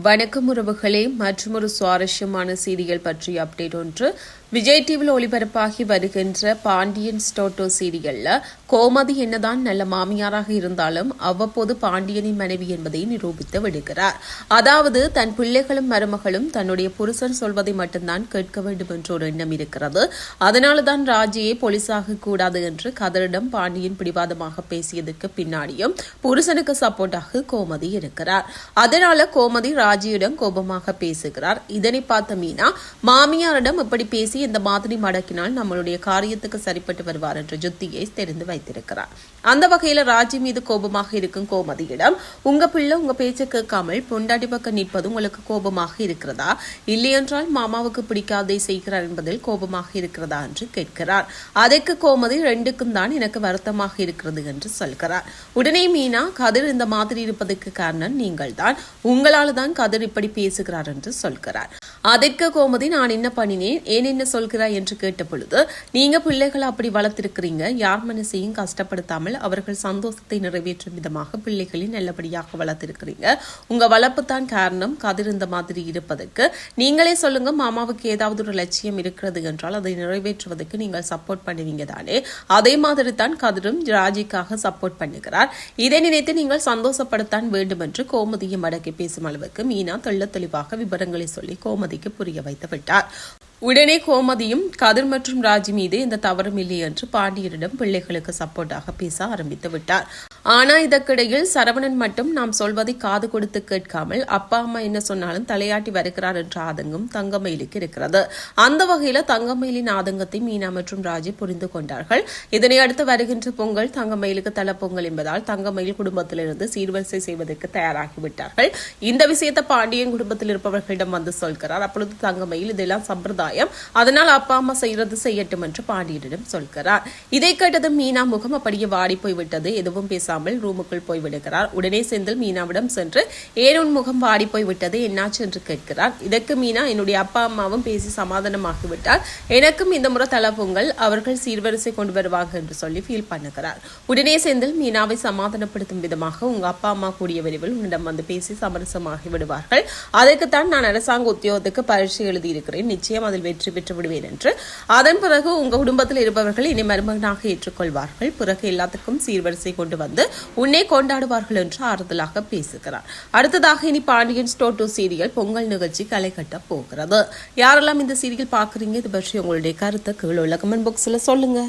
வணக்கம் உறவுகளே. மற்றொரு சுவாரஸ்யமான சீரியல் பற்றிய அப்டேட் ஒன்று. விஜய் டிவியில் ஒளிபரப்பாகி வருகின்ற பாண்டியன் ஸ்டோட்டோ சீரியல்ல கோமதி என்னதான் நல்ல மாமியாராக இருந்தாலும் அவ்வப்போது பாண்டியனின் மனைவி என்பதை நிரூபித்து விடுகிறார். அதாவது தன் பிள்ளைகளும் மருமகளும் தன்னுடைய புருஷன் சொல்வதை மட்டும்தான் கேட்க வேண்டும் என்ற ஒரு எண்ணம் இருக்கிறது. அதனாலதான் ராஜியை போலீஸாக கூடாது என்று கதரிடம் பாண்டியன் பிடிவாதமாக பேசியதற்கு பின்னாடியும் புருஷனுக்கு சப்போர்ட்டாக கோமதி இருக்கிறார். அதனால கோமதி ராஜியிடம் கோபமாக பேசுகிறார். இதனை பார்த்த மீனா மாமியாரிடம் இப்படி பேசி இந்த மாதிரி மடக்கினால் நம்மளுடைய காரியத்துக்கு சரிப்பட்டு வருவார் என்ற ஜுத்தியை தெரிந்து வைத்திருக்கிறார். அந்த வகையில ராஜி மீது கோபமாக இருக்கும் கோமதியிடம் உங்க பிள்ளை உங்க பேச்சை கேட்காமல் பொண்டாட்டி பக்கம் நிற்பது உங்களுக்கு கோபமாக இருக்கிறதா? இல்லையென்றால் மாமாவுக்கு பிடிக்காதே செய்கிறார் என்பதில் கோபமாக இருக்கிறதா? என்று கேட்கிறார். அதற்கு கோமதி ரெண்டுக்கும் தான் எனக்கு வருத்தமாக இருக்கிறது என்று சொல்கிறார். உடனே மீனா கதிர் இந்த மாதிரி இருப்பதற்கு காரணம் நீங்கள் தான். உங்களால் தான் கதிர் இப்படி பேசுகிறார் என்று சொல்கிறார். அதற்கு கோமதி நான் என்ன பண்ணினேன்? ஏன் என்ன சொல்கிறாய் என்று கேட்ட பொழுது நீங்க பிள்ளைகளை அப்படி வளர்த்திருக்கிறீங்க. யார் மனசையும் கஷ்டப்படுத்தாமல் அவர்கள் சந்தோஷத்தை நிறைவேற்றும் விதமாக பிள்ளைகளை நல்லபடியாக வளர்த்திருக்கிறீங்க. உங்க வளர்ப்பு தான் காரணம். கதிர் இந்த மாதிரி இருப்பதற்கு. நீங்களே சொல்லுங்க மாமாவுக்கு ஏதாவது ஒரு லட்சியம் இருக்கிறது என்றால் அதை நிறைவேற்றுவதற்கு நீங்கள் சப்போர்ட் பண்ணுவீங்க தானே. அதே மாதிரி தான் கதிரும் ராஜிக்காக சப்போர்ட் பண்ணுகிறார். இதை நினைத்து நீங்கள் சந்தோஷப்படத்தான் வேண்டும் என்று கோமதியை மடக்கி பேசும் அளவுக்கு மீனா தெள்ள தெளிவாக விவரங்களை சொல்லி கோமதிக்கு புரிய வைத்து விட்டார். உடனே கோமதியும் கதிர் மற்றும் ராஜி மீது இந்த தவறும் இல்லை என்று பாண்டியரிடம் பிள்ளைகளுக்கு சப்போர்ட்டாக பேச ஆரம்பித்து விட்டார். ஆனா இதற்கிடையில் சரவணன் மட்டும் நாம் சொல்வதை காது கொடுத்து கேட்காமல் அப்பா அம்மா என்ன சொன்னாலும் தலையாட்டி வருகிறார் என்ற ஆதங்கம் தங்கமயிலுக்கு இருக்கிறது. அந்த வகையில தங்கமயிலின் ஆதங்கத்தை மீனா மற்றும் ராஜி புரிந்து கொண்டார்கள். இதனை அடுத்து வருகின்ற பொங்கல் தங்கமயிலுக்கு தல பொங்கல் என்பதால் தங்கமயில் குடும்பத்திலிருந்து சீர்வரிசை செய்வதற்கு தயாராகிவிட்டார்கள் இந்த விஷயத்தை பாண்டியன் குடும்பத்தில் இருப்பவர்களிடம் வந்து சொல்கிறார். அப்பொழுது தங்கமயில் இதெல்லாம் சம்பிரதாயம். அதனால் அப்பா அம்மா செய்யறது செய்யட்டும் என்று பாண்டியனிடம் சொல்கிறார். இதை கேட்டதும் மீனா முகம் அப்படியே வாடி போய்விட்டது. எதுவும் பேசாமல் ரூமுக்குள் போய்விடுகிறார். உடனே செந்தில் மீனாவிடம் சென்று ஏன் முகம் வாடி போய்விட்டது? என்னாச்சு? என்று கேட்கிறார். இதற்கு மீனா என்னுடைய அப்பா அம்மாவும் பேசி சமாதானமாகிவிட்டார் எனக்கும் இந்த முறை தல பொங்கல் அவர்கள் சீர்வரிசை கொண்டு வருவாங்க என்று சொல்லி ஃபீல் பண்ணுகிறார். உடனே செந்தில் மீனாவை சமாதானப்படுத்தும் விதமாக உங்க அப்பா அம்மா கூடிய விரைவில் உன்னிடம் வந்து பேசி சமரசமாகி விடுவார்கள். அதற்குத்தான் நான் அரசாங்க உத்தியோகத்துக்கு பரீட்சை எழுதியிருக்கிறேன். நிச்சயம் அதில் வெற்றி பெற்று விடுவேன் என்று. அதன் பிறகு உங்க குடும்பத்தில் இருப்பவர்கள் இனி மருமகனாக ஏற்றுக்கொள்வார்கள். பிறகு எல்லாத்துக்கும் சீர்வரிசை கொண்டு வந்து உன்னை கொண்டாடுவார்கள் என்று ஆறுதலாக பேசுகிறார். அடுத்ததாக இனி Pandian store two serial Pongal நிகழ்ச்சி களை கட்ட போகிறது. யாரெல்லாம் இந்த சீரியல் பார்க்குறீங்க இது பற்றி உங்களுடைய கருத்தை கீழே உள்ள கமெண்ட் பாக்ஸில் சொல்லுங்க.